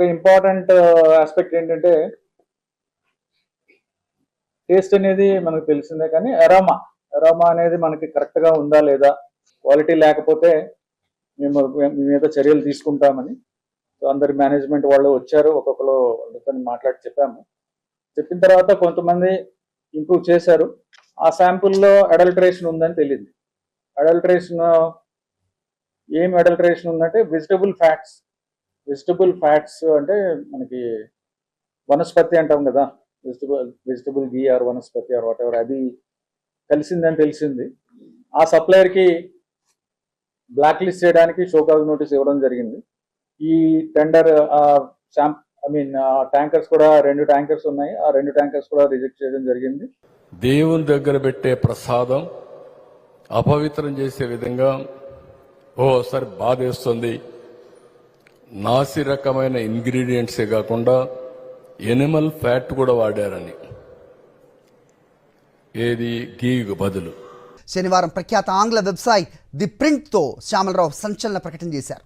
ఒక important aspect uh, ఏంటంటే taste అనేది మనకు తెలిసిందే కానీ అరోమా అరోమా అనేది మనకి కరెక్ట్గా ఉందా లేదా? క్వాలిటీ లేకపోతే మేము మీ మీద చర్యలు తీసుకుంటామని. సో అందరి మేనేజ్మెంట్ వాళ్ళు వచ్చారు ఒక్కొక్కరు వాళ్ళతో మాట్లాడి చెప్పాము. చెప్పిన తర్వాత కొంతమంది ఇంప్రూవ్ చేశారు. ఆ శాంపుల్లో అడల్టరేషన్ ఉందని తెలియదు. అడల్టరేషన్ ఏం అడల్టరేషన్ ఉందంటే వెజిటబుల్ ఫ్యాట్స్ వెజిటబుల్ ఫ్యాట్స్ అంటే మనకి వనస్పతి అంటాం కదా. Vegetable vegetable ghee or vanaspati or whatever అది కలిసిందని తెలిసింది. ఆ సప్లయర్కి బ్లాక్ లిస్ట్ చేయడానికి షోకాజ్ నోటీస్ ఇవ్వడం జరిగింది. ఈ టెండర్ శాంప్ ఐ మీన్ ట్యాంకర్స్ కూడా రెండు ట్యాంకర్స్ ఉన్నాయి. ఆ రెండు ట్యాంకర్స్ కూడా రిజెక్ట్ చేయడం జరిగింది. దేవుని దగ్గర పెట్టే ప్రసాదం అపవిత్రం చేసే విధంగా ఓసారి బాధేస్తుంది. నాసి రకమైన ఇంగ్రీడియంట్సే కాకుండా ఎనిమల్ ఫ్యాట్ కూడా వాడారని. ఏది? గీకు బదులు. శనివారం ప్రఖ్యాత ఆంగ్ల వెబ్సైట్ ది ప్రింట్తో శ్యామలరావు సంచలన ప్రకటన చేశారు.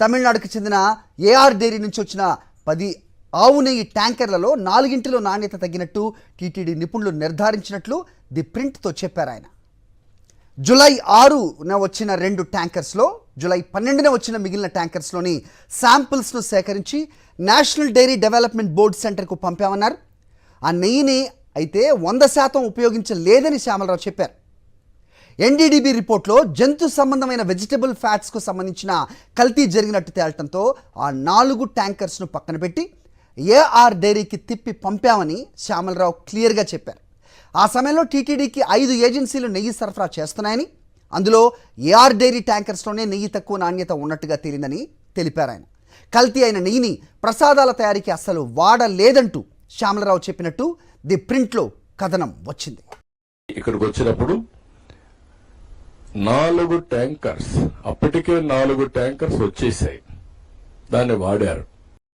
తమిళనాడుకు చెందిన ఏఆర్ డైరీ నుంచి వచ్చిన పది ఆవు నెయ్యి ట్యాంకర్లలో నాలుగింటిలో నాణ్యత తగ్గినట్టు టీటీడీ నిపుణులు నిర్ధారించినట్లు ది ప్రింట్తో చెప్పారు ఆయన. జులై ఆరున వచ్చిన రెండు ట్యాంకర్స్లో జూలై పన్నెండున వచ్చిన మిగిలిన ట్యాంకర్స్లోని శాంపిల్స్ను సేకరించి నేషనల్ డైరీ డెవలప్మెంట్ బోర్డ్ సెంటర్కు పంపామన్నారు. ఆ నెయ్యిని అయితే వంద శాతం ఉపయోగించలేదని శ్యామలరావు చెప్పారు. ఎన్డీడీబీ రిపోర్ట్లో జంతు సంబంధమైన వెజిటబుల్ ఫ్యాట్స్కు సంబంధించిన కల్తీ జరిగినట్టు తేలటంతో ఆ నాలుగు ట్యాంకర్స్ను పక్కన పెట్టి ఏఆర్ డైరీకి తిప్పి పంపామని శ్యామలరావు క్లియర్గా చెప్పారు. ఆ సమయంలో టీటీడీకి ఐదు ఏజెన్సీలు నెయ్యి సరఫరా చేస్తున్నాయని అందులో ఏఆర్ డైరీ ట్యాంకర్స్లోనే నెయ్యి తక్కువ నాణ్యత ఉన్నట్టుగా తేలిందని తెలిపారు ఆయన. కల్తీ అయిన నెయ్యిని ప్రసాదాల తయారీకి అస్సలు వాడలేదంటూ శ్యామలరావు చెప్పినట్టు ది ప్రింట్లో కథనం వచ్చింది. ఇక్కడికి వచ్చినప్పుడు నాలుగు ట్యాంకర్స్ అప్పటికే నాలుగు ట్యాంకర్స్ వచ్చేసాయి. దాన్ని వాడారు.